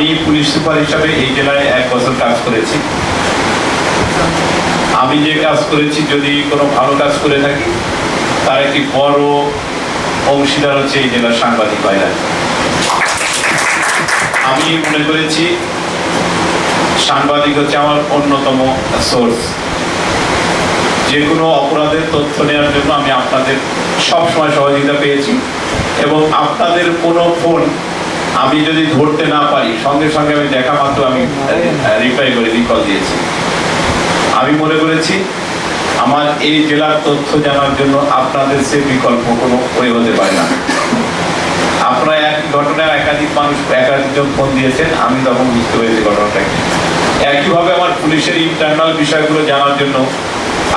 আমি police super হিসাবে এই জেলায় এক বছর কাজ করেছি। আমি যে কাজ করেছি, যদি কোনো ভালো কাজ করে থাকি, তার একটি বড় অংশীদার হচ্ছে এই জেলার সাংবাদিক ভাইরা। আমি মনে করেছি, সাংবাদিক হচ্ছে আমার অন্যতম সোর্স। যে কোনো অপরাধের তথ্য নেওয়ার জন্য আমি আপনাদের সব সময় সহযোগিতা পেয়েছি এবং আপনাদের কোনো ফোন আমি যদি ধরতে না পারি, সঙ্গে সঙ্গে আমি দেখা মাত্র আমি রিপ্লাই করে রিকল দিয়েছি। আমি মনে করেছি, আমার এই জেলার তথ্য জানার জন্য আপনাদের সে বিকল্প কোনো ওয়ে হতে পারে না। আপনারা এক ঘটনায় একাধিক মানুষ, একাধিকজন ফোন দিয়েছেন, আমি তখন বুঝতে পেরেছি ঘটনাটা একইভাবে আমার পুলিশের ইন্টারনাল বিষয়গুলো জানার জন্য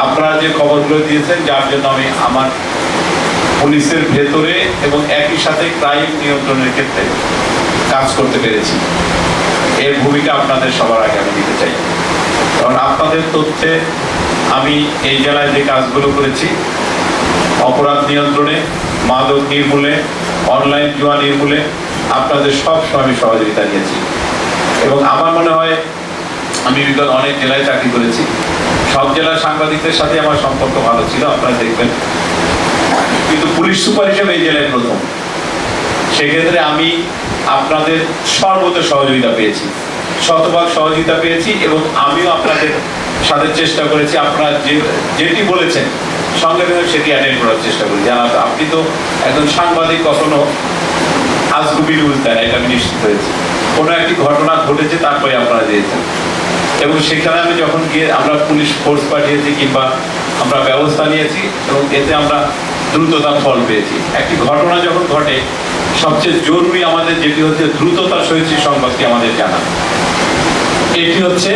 আপনারা যে খবরগুলো দিয়েছেন, যার জন্য আমি আমার পুলিশের ভেতরে এবং একই সাথে ক্রাইম নিয়ন্ত্রণের ক্ষেত্রে কাজ করতে পেরেছি। এর ভূমিকা আপনাদের সবার আগে আমি দিতে চাই। কারণ আপনাদের তথ্যে আমি এই জেলায় যে কাজগুলো করেছি, অপরাধ নিয়ন্ত্রণে, মাদক নির্মূলে অনলাইন জুয়া নির্মূলে, আপনাদের সব সময় আমি সহযোগিতা নিয়েছি। এবং আমার মনে হয়, আমি বিগত অনেক জেলায় চাকরি করেছি। সব জেলার সাংবাদিকদের সাথে আমার সম্পর্ক ভালো ছিল, আপনারা দেখবেন। কিন্তু পুলিশ সুপার হিসেবে এই জেলায় প্রথম। সেক্ষেত্রে আমি আপনাদের সর্বত সহযোগিতা পেয়েছি। শতভাগ সহযোগিতা পেয়েছি এবং আমিও আপনাদের সাথে চেষ্টা করেছি। আপনারা যে যেটি বলেছেন, সঙ্গে সঙ্গে সেটি অ্যাটেন্ড করার চেষ্টা করি। জানা আপনি তো একজন সাংবাদিক, কখনো আজগুবি রুল দেন, এটা আমি নিশ্চিত হয়েছি। কোনো একটি ঘটনা ঘটেছে, তারপরে আপনারা দিয়েছেন। এবং সেখানে আমি যখন গিয়ে আমরা পুলিশ ফোর্স পাঠিয়েছি কিংবা আমরা ব্যবস্থা নিয়েছি, এবং এতে আমরা দ্রুততার ফল পেয়েছি। একটি ঘটনা যখন ঘটে, সবচেয়ে জরুরি আমাদের যেটি হচ্ছে দ্রুততার সহিত সংবাদটি আমাদের জানা। এটি হচ্ছে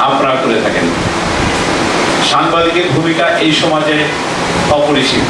আপনারা করে থাকেন। সাংবাদিকের ভূমিকা এই সমাজে অপরিসীম।